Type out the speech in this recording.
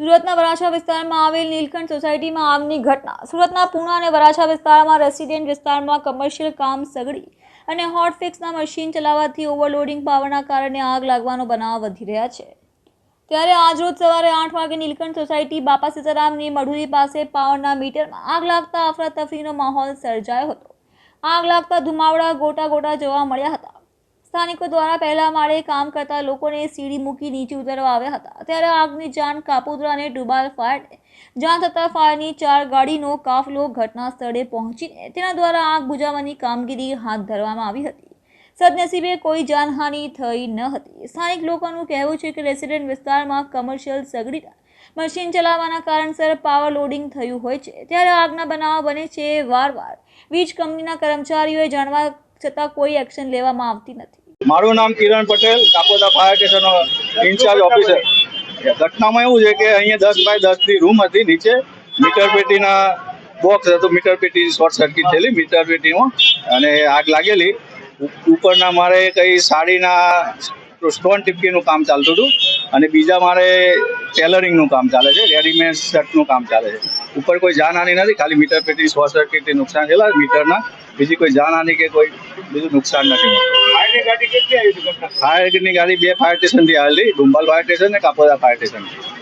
સુરતના વરાછા વિસ્તારમાં આવેલ નીલકંઠ સોસાયટીમાં આગની ઘટના. સુરતના પૂના અને વરાછા વિસ્તારમાં રેસિડેન્ટ વિસ્તારમાં કમર્શિયલ કામ સગડી અને હોટફિક્સના મશીન ચલાવવાથી ઓવરલોડિંગ પાવરના કારણે આગ લાગવાનો બનાવ વધી રહ્યા છે. ત્યારે આજરોજ સવારે આઠ વાગે નીલકંઠ સોસાયટી બાપા સીતારામની મઢુલી પાસે પાવરના મીટરમાં આગ લાગતા અફરાતફરીનો માહોલ સર્જાયો હતો. આગ લાગતા ધુમાવડા ગોટા ગોટા જોવા મળ્યા હતા. સ્થાનિકો દ્વારા પહેલા માળે કામ કરતા લોકોને સીડી મૂકી નીચે ઉતરવા આવ્યા હતા. ત્યારે આગની જાણ કાપોદ્રા અને ડુબાલ ફાયર જાણ થતાં ફાયરની ચાર ગાડીનો કાફલો ઘટના સ્થળે પહોંચીને તેના દ્વારા આગ બુઝાવવાની કામગીરી હાથ ધરવામાં આવી હતી. સદનસીબે કોઈ જાનહાનિ થઈ ન હતી. સ્થાનિક લોકોનું કહેવું છે કે રેસિડેન્ટ વિસ્તારમાં કમર્શિયલ સગડી મશીન ચલાવવાના કારણસર પાવર લોડિંગ થયું હોય છે. ત્યારે આગના બનાવ બને છે વારવાર. વીજ કંપનીના કર્મચારીઓએ જાણવા છતાં કોઈ એક્શન લેવામાં આવતી નથી. મારું નામ કિરણ પટેલ, કાપોદા ફાયર સ્ટેશનનો ઇન્ચાર્જ ઓફિસર. ઘટનામાં એવું છે કે અહીંયા દસ બાય દસની રૂમ હતી, નીચે મીટર પેટીના બોક્સ હતું, મીટર પેટી શોર્ટ સર્કિટ થયેલી, મીટર પેટીમાં, અને આગ લાગેલી. ઉપરના મારે કઈ સાડીના સ્ટોન ટીપકીનું કામ ચાલતું હતું, અને બીજા મારે ટેલરિંગનું કામ ચાલે છે, રેડીમેડ શર્ટનું કામ ચાલે છે. ઉપર કોઈ જાનહાની નથી, ખાલી મીટર પેટી, શોર્ટ સર્કિટથી નુકસાન થયેલા મીટરના. બીજી કોઈ જાનહાની કે કોઈ બીજું નુકસાન નથી. ઘટના ફાયરની ગાડી બે ફાયર સ્ટેશનથી આવેલી ડુંબાલ ફાયર સ્ટેશન ને કાપોદા ફાયર સ્ટેશન.